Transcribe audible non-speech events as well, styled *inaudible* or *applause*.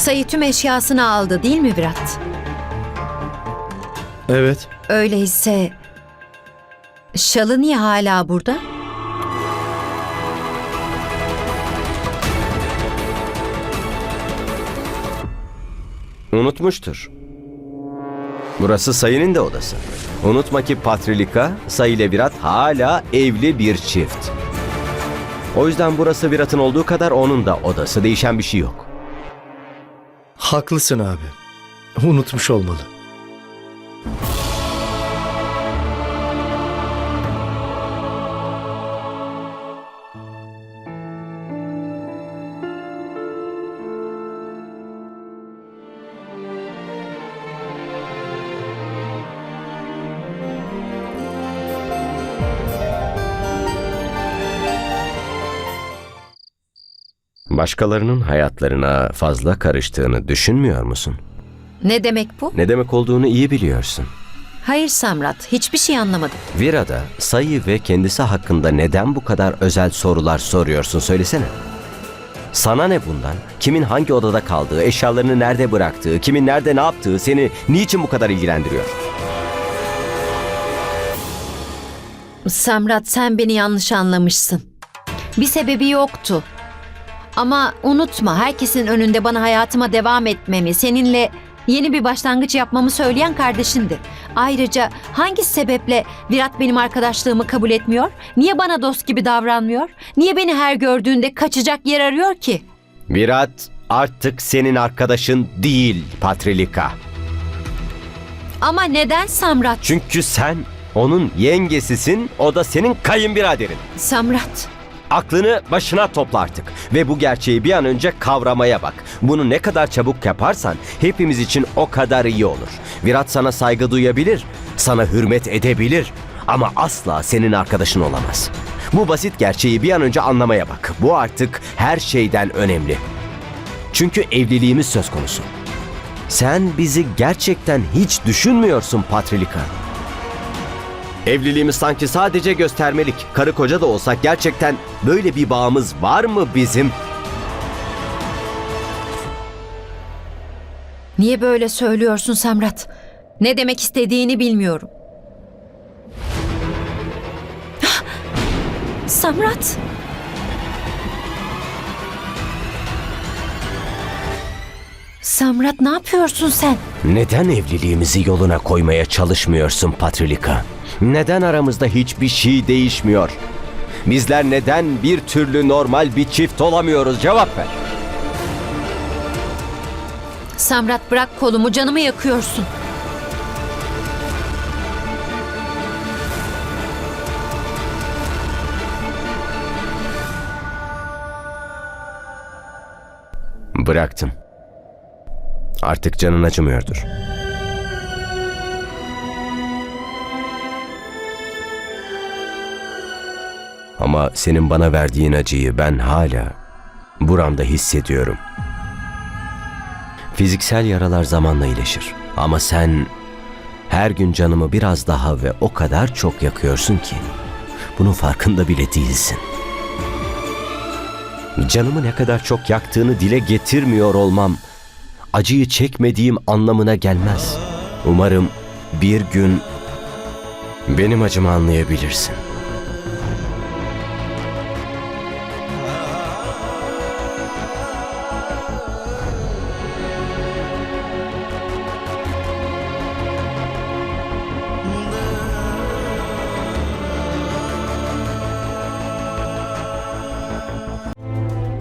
Sayı tüm eşyasını aldı değil mi Virat? Evet. Öyleyse şalı niye hala burada? Unutmuştur. Burası Sayı'nın da odası. Unutma ki Patrilika, Sayı ile Virat hala evli bir çift. O yüzden burası Virat'ın olduğu kadar onun da odası. Değişen bir şey yok. Haklısın abi. Unutmuş olmalı. Başkalarının hayatlarına fazla karıştığını düşünmüyor musun? Ne demek bu? Ne demek olduğunu iyi biliyorsun. Hayır Samrat, hiçbir şey anlamadım. Vira'da Sayı ve kendisi hakkında neden bu kadar özel sorular soruyorsun söylesene. Sana ne bundan? Kimin hangi odada kaldığı, eşyalarını nerede bıraktığı, kimin nerede ne yaptığı seni niçin bu kadar ilgilendiriyor? Samrat sen beni yanlış anlamışsın. Bir sebebi yoktu. Ama unutma herkesin önünde bana hayatıma devam etmemi, seninle yeni bir başlangıç yapmamı söyleyen kardeşindi. Ayrıca hangi sebeple Virat benim arkadaşlığımı kabul etmiyor? Niye bana dost gibi davranmıyor? Niye beni her gördüğünde kaçacak yer arıyor ki? Virat artık senin arkadaşın değil Patrilika. Ama neden Samrat? Çünkü sen onun yengesisin, o da senin kayınbiraderin. Samrat. Aklını başına topla artık ve bu gerçeği bir an önce kavramaya bak. Bunu ne kadar çabuk yaparsan hepimiz için o kadar iyi olur. Virat sana saygı duyabilir, sana hürmet edebilir ama asla senin arkadaşın olamaz. Bu basit gerçeği bir an önce anlamaya bak. Bu artık her şeyden önemli. Çünkü evliliğimiz söz konusu. Sen bizi gerçekten hiç düşünmüyorsun Patrilika. Evliliğimiz sanki sadece göstermelik. Karı koca da olsak gerçekten böyle bir bağımız var mı bizim? Niye böyle söylüyorsun Samrat? Ne demek istediğini bilmiyorum. *gasps* Samrat. Samrat ne yapıyorsun sen? Neden evliliğimizi yoluna koymaya çalışmıyorsun Patrilika? Neden aramızda hiçbir şey değişmiyor? Bizler neden bir türlü normal bir çift olamıyoruz? Cevap ver. Samrat bırak kolumu canımı yakıyorsun. Bıraktım. Artık canın acımıyordur. Ama senin bana verdiğin acıyı ben hala buramda hissediyorum. Fiziksel yaralar zamanla iyileşir. Ama sen her gün canımı biraz daha ve o kadar çok yakıyorsun ki bunun farkında bile değilsin. Canımı ne kadar çok yaktığını dile getirmiyor olmam acıyı çekmediğim anlamına gelmez. Umarım bir gün benim acımı anlayabilirsin.